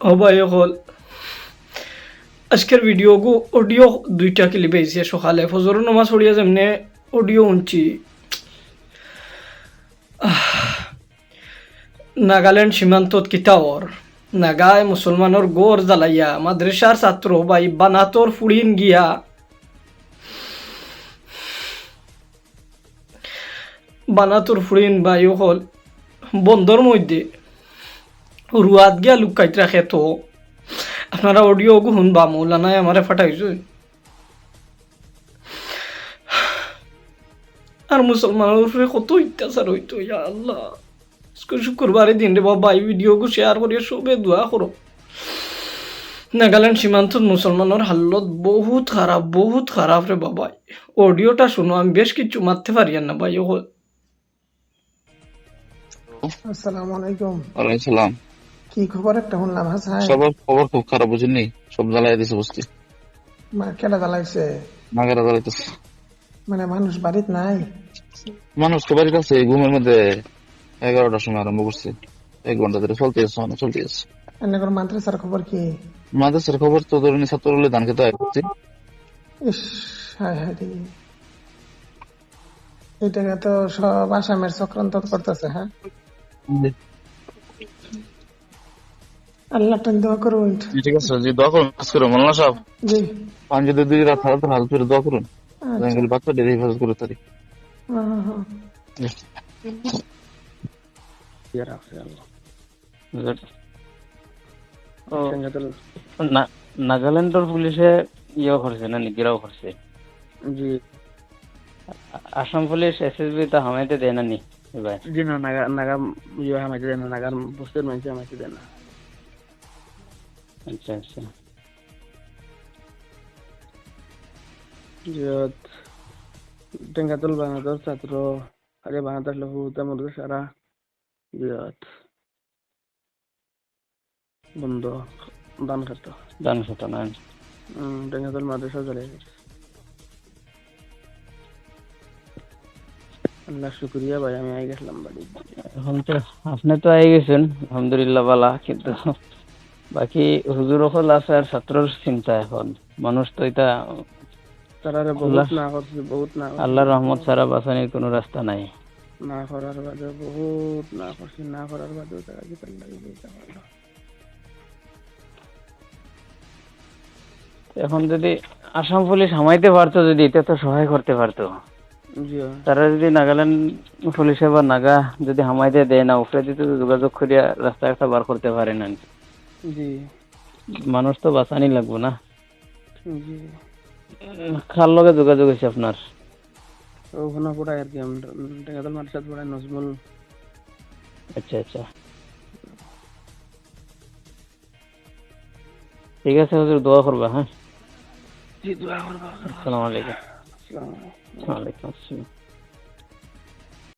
ভাই হল আজকের ভিডিও গো অডিও দুইটা ক্লিপ আইছে সকালে ফজর নামাজ পড়িয়া যেমনে অডিও আহ, নাগাল্যান্ড সীমান্তত কিতাওর নাগায় মুসলমানের গোর জ্বালাইয়া মাদ্রাসার ছাত্র ভাই বানাতর ফুড়িন গিয়া বানাতর ফুড়িন ভাই হল বন্ধর মধ্যে রুয়াত গিয়া লুকাইত রাখে তো। আপনারা অডিও গু শুনবা মৌলানায় আমারে ফাটাইছো। আর মুসলমানের উপরে কত অত্যাচার হইতো ইয়া আল্লাহ। আজকে শুক্রবারে দিন রে বাবা এই ভিডিও গু শেয়ার করিয়া সবে দোয়া করো। নাগাল্যান্ড সীমান্তত মুসলমানের হাল্লত বহুত খারাপ বহুত খারাপ রে বাবা। অডিওটা শুনো আমি বেশ কিছু মারতে পারি না ভাই ও। আসসালামু আলাইকুম। ওয়ালাইকুম সালাম। কি খবর একটা শুনলাম হাসান সবার খবর খুব খারাপ বুঝিনি? সব জ্বালাই দিছে বস্তি কেডা জ্বালাইছে? জ্বালাইতেছে? মানে মানুষ বাড়িত নাই? মানুষ তো বাড়িতে আছে ঘুমের মধ্যে এগারোটার সময় আরম্ভ করছে। এক ঘণ্টা ধরে চলতে আছে মানে চলতে আছে। মাদ্রাসার খবর কি? মাদ্রাসার খবর তো ধরেন ধান খেতে আয় করছি। ইস হায় হায় এটাকে তো সব আসামের চক্রান্ত করতেছে হ্যাঁ? আল্লাহ টান দোয়া করুন। ঠিক আছে জি দোয়া করুন কাজ করুন মোল্লা সাহেব। জি। পাঁচ যদি দুই রাত হালত হালত করে দোয়া করুন। আচ্ছা, জঙ্গল বাচ্চা ডেরে হেফাজত করে তারি। নাগাল্যান্ডের পুলিশে ইয়ে করছে না নিগিরাও করছে? জি। আসাম পুলিশ এসএসবি তা হামাইতে দেয় না নি এবার? জি না নাগা নাগা ইয়ে হামাইতে দেয় না নাগার বস্তির মানুষ হামাইতে দেয় না। আচ্ছা আচ্ছা। যত টেঙ্গাতল বানাতর ছাত্র আরে বানাতর লোক তেমন সারা যত বন্ধ দান খাত দান খেত না। টেঙ্গাতল মাদ্রাসা চলে গেছে। আল্লাহ শুক্রিয়া ভাই আমি আই গেছিলাম বাড়ি। এখন তো আপনি তো আই গেছেন আলহামদুলিল্লাহ বালা কিন্তু বাকি হুজুর সকল আছে আর ছাত্রর চিন্তা এখন। মানুষ তো এটা আল্লাহ- রহমত ছাড়া বাঁচানির কোনো রাস্তা নাই। না করার বাদে বহুত না করছি না করার পারল এখন যদি আসাম পুলিশ হামাইতে পারতো যদি এটা তো সহায় করতে পারতো তারা যদি নাগাল্যান্ড পুলিশে বা নাগা যদি হামাইতে দেয় না উপরে যদি যোগাযোগ করিয়া রাস্তা একটা বার করতে পারে না জি। মানুষ তো বাঁচানি লাগবো না। জি। উম, লগে যোগাযোগ হয়েছে আপনার? ওখানে পড়াই আর কি টেঙ্গাতল মাদ্রাসাত পড়াই নজমুল। আচ্ছা আচ্ছা। ঠিক আছে হুজুর দোয়া করবা হ্যাঁ? জি দোয়া করবা। আসসালামু আলাইকুম। আসসালামু আলাইকুম। আসসালাম।